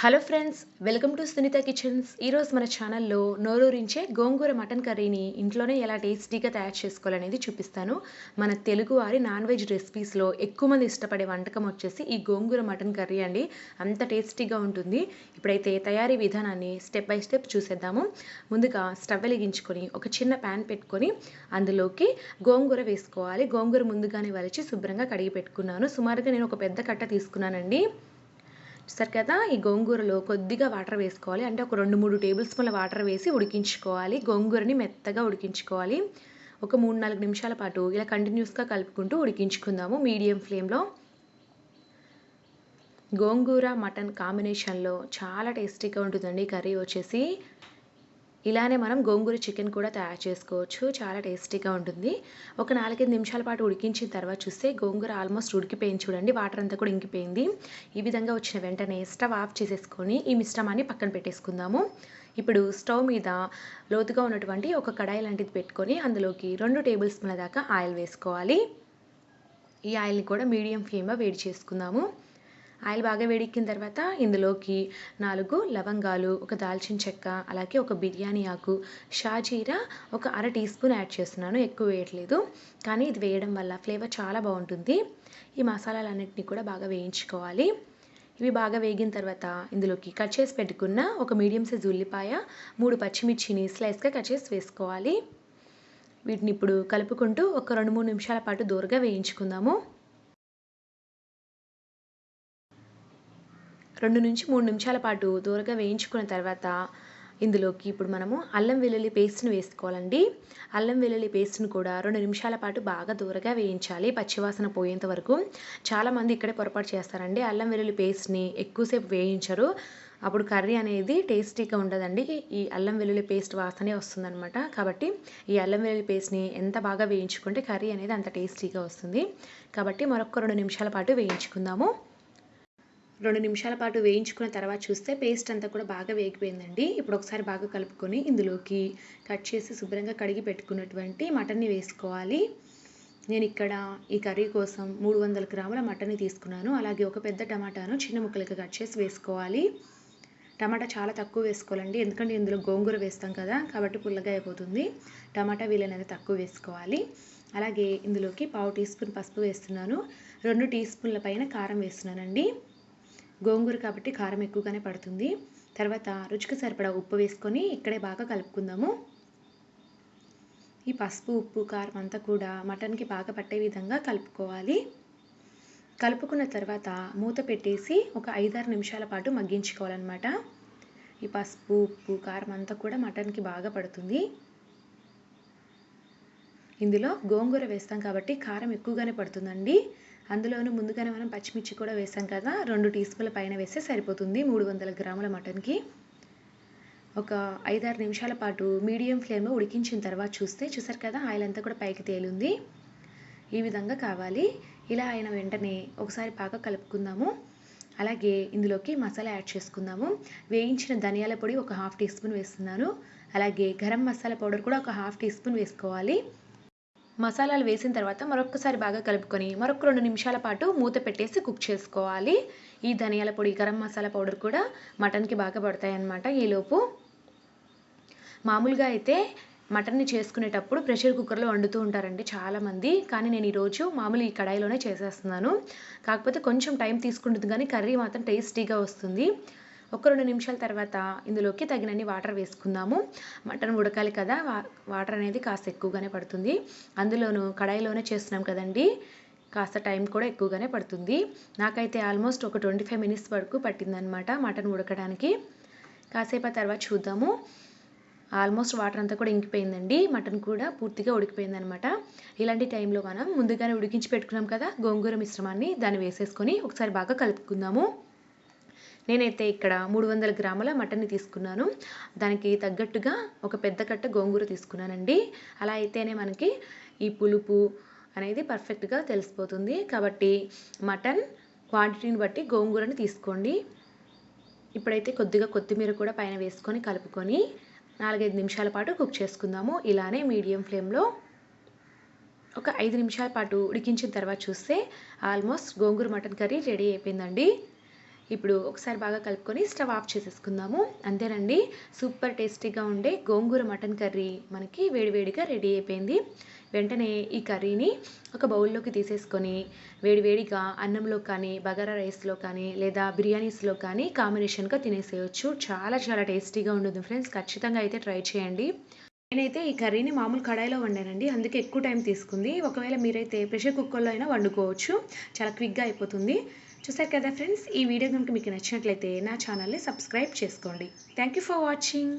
Hello friends welcome to Sunitha kitchens ఈరోజు మన ఛానల్లో నోరూరించే గోంగూర మటన్ కర్రీని ఇంట్లోనే ఎలా టేస్టీగా తయారు చేసుకోవాలనేది చూపిస్తాను. మన తెలుగు వారి నాన్ వెజ్ రెసిపీస్లో ఎక్కువ మంది ఇష్టపడే వంటకం వచ్చేసి ఈ గోంగూర మటన్ కర్రీ అండి. అంత టేస్టీగా ఉంటుంది. ఇప్పుడైతే తయారీ విధానాన్ని స్టెప్ బై స్టెప్ చూసేద్దాము. ముందుగా స్టవ్ వెలిగించుకొని ఒక చిన్న ప్యాన్ పెట్టుకొని అందులోకి గోంగూర వేసుకోవాలి. గోంగూర ముందుగానే వలిచి శుభ్రంగా కడిగి పెట్టుకున్నాను. సుమారుగా నేను ఒక పెద్ద కట్ట తీసుకున్నానండి. చూసారు కదా ఈ గోంగూరలో కొద్దిగా వాటర్ వేసుకోవాలి. అంటే ఒక రెండు మూడు టేబుల్ స్పూన్ల వాటర్ వేసి ఉడికించుకోవాలి. గోంగూరని మెత్తగా ఉడికించుకోవాలి. ఒక మూడు నాలుగు నిమిషాల పాటు ఇలా కంటిన్యూస్గా కలుపుకుంటూ ఉడికించుకుందాము మీడియం ఫ్లేమ్లో. గోంగూర మటన్ కాంబినేషన్లో చాలా టేస్టీగా ఉంటుందండి కర్రీ వచ్చేసి. ఇలానే మనం గోంగూర చికెన్ కూడా తయారు చేసుకోవచ్చు. చాలా టేస్టీగా ఉంటుంది. ఒక నాలుగైదు నిమిషాల పాటు ఉడికించిన తర్వాత చూస్తే గోంగూర ఆల్మోస్ట్ ఉడికిపోయింది చూడండి. వాటర్ అంతా కూడా ఇంకిపోయింది. ఈ విధంగా వచ్చిన వెంటనే స్టవ్ ఆఫ్ చేసేసుకొని ఈ మిశ్రమాన్ని పక్కన పెట్టేసుకుందాము. ఇప్పుడు స్టవ్ మీద లోతుగా ఉన్నటువంటి ఒక కడాయి లాంటిది పెట్టుకొని అందులోకి రెండు టేబుల్ స్పూన్ల దాకా ఆయిల్ వేసుకోవాలి. ఈ ఆయిల్ని కూడా మీడియం ఫ్లేమ్లో వేడి చేసుకుందాము. ఆయిల్ బాగా వేడెక్కిన తర్వాత ఇందులోకి నాలుగు లవంగాలు ఒక దాల్చిన చెక్క అలాగే ఒక బిర్యానీ ఆకు షాజీరా ఒక అర టీ స్పూన్ యాడ్ చేస్తున్నాను. ఎక్కువ వేయట్లేదు కానీ ఇది వేయడం వల్ల ఫ్లేవర్ చాలా బాగుంటుంది. ఈ మసాలాలన్నింటినీ కూడా బాగా వేయించుకోవాలి. ఇవి బాగా వేగిన తర్వాత ఇందులోకి కట్ చేసి పెట్టుకున్న ఒక మీడియం సైజ్ ఉల్లిపాయ మూడు పచ్చిమిర్చిని స్లైస్గా కట్ చేసి వేసుకోవాలి. వీటిని ఇప్పుడు కలుపుకుంటూ ఒక రెండు మూడు నిమిషాల పాటు దూరగా వేయించుకుందాము. రెండు నుంచి మూడు నిమిషాల పాటు దూరగా వేయించుకున్న తర్వాత ఇందులోకి ఇప్పుడు మనము అల్లం వెల్లుల్లి పేస్ట్ని వేసుకోవాలండి. అల్లం వెల్లుల్లి పేస్ట్ని కూడా రెండు నిమిషాల పాటు బాగా దూరగా వేయించాలి పచ్చివాసన పోయేంత వరకు. చాలామంది ఇక్కడే పొరపాటు చేస్తారండి. అల్లం వెల్లుల్లి పేస్ట్ని ఎక్కువసేపు వేయించరు. అప్పుడు కర్రీ అనేది టేస్టీగా ఉండదండి. ఈ అల్లం వెల్లుల్లి పేస్ట్ వాసనే వస్తుందనమాట కాబట్టి ఈ అల్లం వెల్లుల్లి పేస్ట్ని ఎంత బాగా వేయించుకుంటే కర్రీ అనేది అంత టేస్టీగా వస్తుంది. కాబట్టి మరొక రెండు నిమిషాల పాటు వేయించుకుందాము. రెండు నిమిషాల పాటు వేయించుకున్న తర్వాత చూస్తే పేస్ట్ అంతా కూడా బాగా వేగిపోయిందండి. ఇప్పుడు ఒకసారి బాగా కలుపుకొని ఇందులోకి కట్ చేసి శుభ్రంగా కడిగి పెట్టుకున్నటువంటి మటన్ని వేసుకోవాలి. నేను ఇక్కడ ఈ కర్రీ కోసం మూడు వందల గ్రాముల మటన్ని తీసుకున్నాను. అలాగే ఒక పెద్ద టమాటాను చిన్న ముక్కలుగా కట్ చేసి వేసుకోవాలి. టమాటా చాలా తక్కువ వేసుకోవాలండి. ఎందుకంటే ఇందులో గోంగూర వేస్తాం కదా కాబట్టి పుల్లగా అయిపోతుంది. టమాటా వీలైనంత తక్కువ వేసుకోవాలి. అలాగే ఇందులోకి పావు టీ స్పూన్ పసుపు వేస్తున్నాను. రెండు టీ స్పూన్ల పైన కారం వేస్తున్నానండి. గోంగూర కాబట్టి కారం ఎక్కువగానే పడుతుంది. తర్వాత రుచికి సరిపడా ఉప్పు వేసుకొని ఇక్కడే బాగా కలుపుకుందాము. ఈ పసుపు ఉప్పు కారం అంతా కూడా మటన్కి బాగా పట్టే విధంగా కలుపుకోవాలి. కలుపుకున్న తర్వాత మూత పెట్టేసి ఒక ఐదారు నిమిషాల పాటు మగ్గించుకోవాలన్నమాట. ఈ పసుపు ఉప్పు కారం అంతా కూడా మటన్కి బాగా పడుతుంది. ఇందులో గోంగూర వేస్తాం కాబట్టి కారం ఎక్కువగానే పడుతుందండి. అందులోనూ ముందుగానే మనం పచ్చిమిర్చి కూడా వేసాం కదా రెండు టీ స్పూన్ల పైన వేస్తే సరిపోతుంది మూడు వందల గ్రాముల మటన్కి. ఒక ఐదారు నిమిషాల పాటు మీడియం ఫ్లేమ్లో ఉడికించిన తర్వాత చూస్తే చూసారు కదా ఆయిల్ అంతా కూడా పైకి తేలింది. ఈ విధంగా కావాలి. ఇలా అయిన వెంటనే ఒకసారి బాగా కలుపుకుందాము. అలాగే ఇందులోకి మసాలా యాడ్ చేసుకుందాము. వేయించిన ధనియాల పొడి ఒక హాఫ్ టీ స్పూన్ వేస్తున్నాను. అలాగే గరం మసాలా పౌడర్ కూడా ఒక హాఫ్ టీ స్పూన్ వేసుకోవాలి. మసాలాలు వేసిన తర్వాత మరొకసారి బాగా కలుపుకొని మరొక రెండు నిమిషాల పాటు మూత పెట్టేసి కుక్ చేసుకోవాలి. ఈ ధనియాల పొడి గరం మసాలా పౌడర్ కూడా మటన్కి బాగా పడతాయి అన్నమాట ఈలోపు. మామూలుగా అయితే మటన్ని చేసుకునేటప్పుడు ప్రెషర్ కుక్కర్లో వండుతూ ఉంటారండి చాలామంది. కానీ నేను ఈరోజు మామూలు ఈ కడాయిలోనే చేసేస్తున్నాను. కాకపోతే కొంచెం టైం తీసుకుంటుంది కానీ కర్రీ మాత్రం టేస్టీగా వస్తుంది. ఒక రెండు నిమిషాల తర్వాత ఇందులోకి తగినన్ని వాటర్ వేసుకుందాము. మటన్ ఉడకాలి కదా వాటర్ అనేది కాస్త ఎక్కువగానే పడుతుంది. అందులోనూ కడాయిలోనే చేస్తున్నాం కదండి కాస్త టైం కూడా ఎక్కువగానే పడుతుంది. నాకైతే ఆల్మోస్ట్ ఒక ట్వంటీ ఫైవ్ మినిట్స్ వరకు పట్టిందనమాట మటన్ ఉడకడానికి. కాసేపు తర్వాత చూద్దాము. ఆల్మోస్ట్ వాటర్ అంతా కూడా ఇంకిపోయిందండి మటన్ కూడా పూర్తిగా ఉడికిపోయిందనమాట. ఇలాంటి టైంలో మనం ముందుగానే ఉడికించి పెట్టుకున్నాం కదా గోంగూర మిశ్రమాన్ని దాన్ని వేసేసుకొని ఒకసారి బాగా కలుపుకుందాము. నేనైతే ఇక్కడ మూడు వందల గ్రాముల మటన్ని తీసుకున్నాను. దానికి తగ్గట్టుగా ఒక పెద్ద కట్ట గోంగూర తీసుకున్నానండి. అలా అయితేనే మనకి ఈ పులుపు అనేది పర్ఫెక్ట్గా తెలిసిపోతుంది. కాబట్టి మటన్ క్వాంటిటీని బట్టి గోంగూరని తీసుకోండి. ఇప్పుడైతే కొద్దిగా కొత్తిమీర కూడా పైన వేసుకొని కలుపుకొని నాలుగైదు నిమిషాల పాటు కుక్ చేసుకుందాము. ఇలానే మీడియం ఫ్లేమ్లో ఒక ఐదు నిమిషాల పాటు ఉడికించిన తర్వాత చూస్తే almost gongura mutton curry ready అయిపోయిందండి. ఇప్పుడు ఒకసారి బాగా కలుపుకొని స్టవ్ ఆఫ్ చేసేసుకుందాము. అంతేనండి సూపర్ టేస్టీగా ఉండే గోంగూర మటన్ కర్రీ మనకి వేడివేడిగా రెడీ అయిపోయింది. వెంటనే ఈ కర్రీని ఒక బౌల్లోకి తీసేసుకొని వేడివేడిగా అన్నంలో కానీ బగారా రైస్లో కానీ లేదా బిర్యానీస్లో కానీ కాంబినేషన్గా తినేసేయచ్చు. చాలా చాలా టేస్టీగా ఉంటుంది ఫ్రెండ్స్ ఖచ్చితంగా అయితే ట్రై చేయండి. నేనైతే ఈ కర్రీని మామూలు కడాయిలో వండానండి అందుకే ఎక్కువ టైం తీసుకుంది. ఒకవేళ మీరైతే ప్రెషర్ కుక్కర్లో అయినా వండుకోవచ్చు. చాలా క్విక్గా అయిపోతుంది. చూసారు కదా ఫ్రెండ్స్? ఈ వీడియో కనుక మీకు నచ్చినట్లయితే నా ఛానల్ని సబ్స్క్రైబ్ చేసుకోండి. Thank you for watching